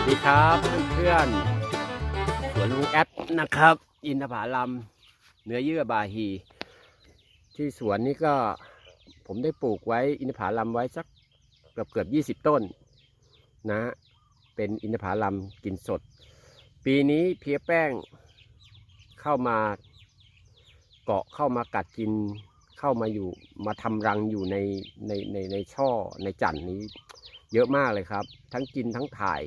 วัสดีครับเพื่อนๆสวนลุงแอดนะครับ อินทผาลัมเนื้อเยื่อบาฮี ที่สวนนี้ก็ผมได้ปลูกไว้อินทผาลัมไว้สักเกือบเกือบยี่สิบต้นนะเป็นอินทผาลัมกินสด ปีนี้เพียแป้งเข้ามาเกาะเข้ามากัดกินเข้ามาอยู่มาทำรังอยู่ในในในในช่อในจันทร์นี้เยอะมากเลยครับ ทั้งกินทั้งถ่าย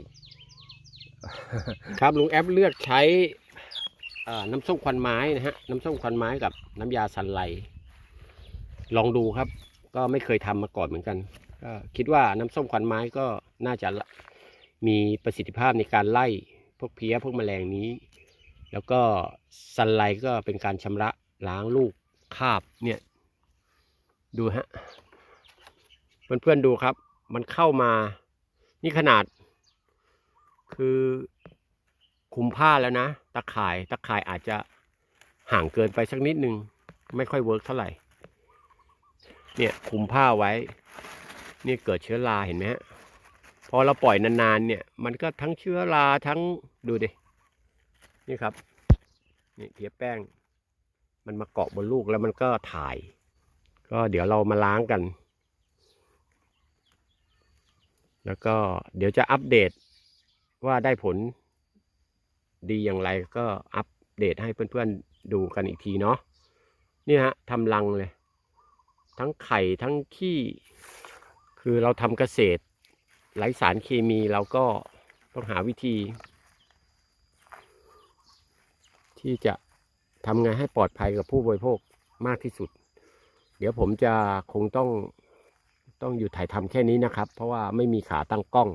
ครับลุงแอปเลือกใช้น้ำส้มควันไม้นะฮะน้ำส้มควันไม้กับน้ำยาสันไลลองดูครับ ก็ไม่เคยทำมาก่อนเหมือนกันก็คิดว่าน้ำส้มควันไม้ก็น่าจะมีประสิทธิภาพในการไล่พวกเพี้ยพวกแมลงนี้ แล้วก็สันไลก็เป็นการชำระล้างลูกคาบเนี่ย ดูฮะเพื่อนๆดูครับ มันเข้ามา นี่ขนาด คือคุมผ้าแล้วนะ ตะข่ายตะข่ายอาจจะห่างเกินไปสักนิดนึง ไม่ค่อยเวิร์กเท่าไหร่ เนี่ยคุมผ้าไว้ นี่เกิดเชื้อราเห็นไหมฮะพอเราปล่อยนานๆเนี่ย มันก็ทั้งเชื้อราทั้งดูดิ นี่ครับ นี่เพียแป้ง มันมาเกาะบนลูกแล้วมันก็ถ่าย ก็เดี๋ยวเรามาล้างกัน แล้วก็เดี๋ยวจะอัปเดต ว่าได้ผลดีอย่างไรก็อัปเดตให้เพื่อนๆดูกันอีกทีเนาะนี่ฮะทำรังเลย ทั้งไข่ทั้งขี้ คือเราทำเกษตรไร้สารเคมีเราก็ต้องหาวิธี ที่จะทำไงให้ปลอดภัยกับผู้บริโภคมากที่สุด เดี๋ยวผมจะคงต้องต้องอยู่ถ่ายทำแค่นี้นะครับ เพราะว่าไม่มีขาตั้งกล้อง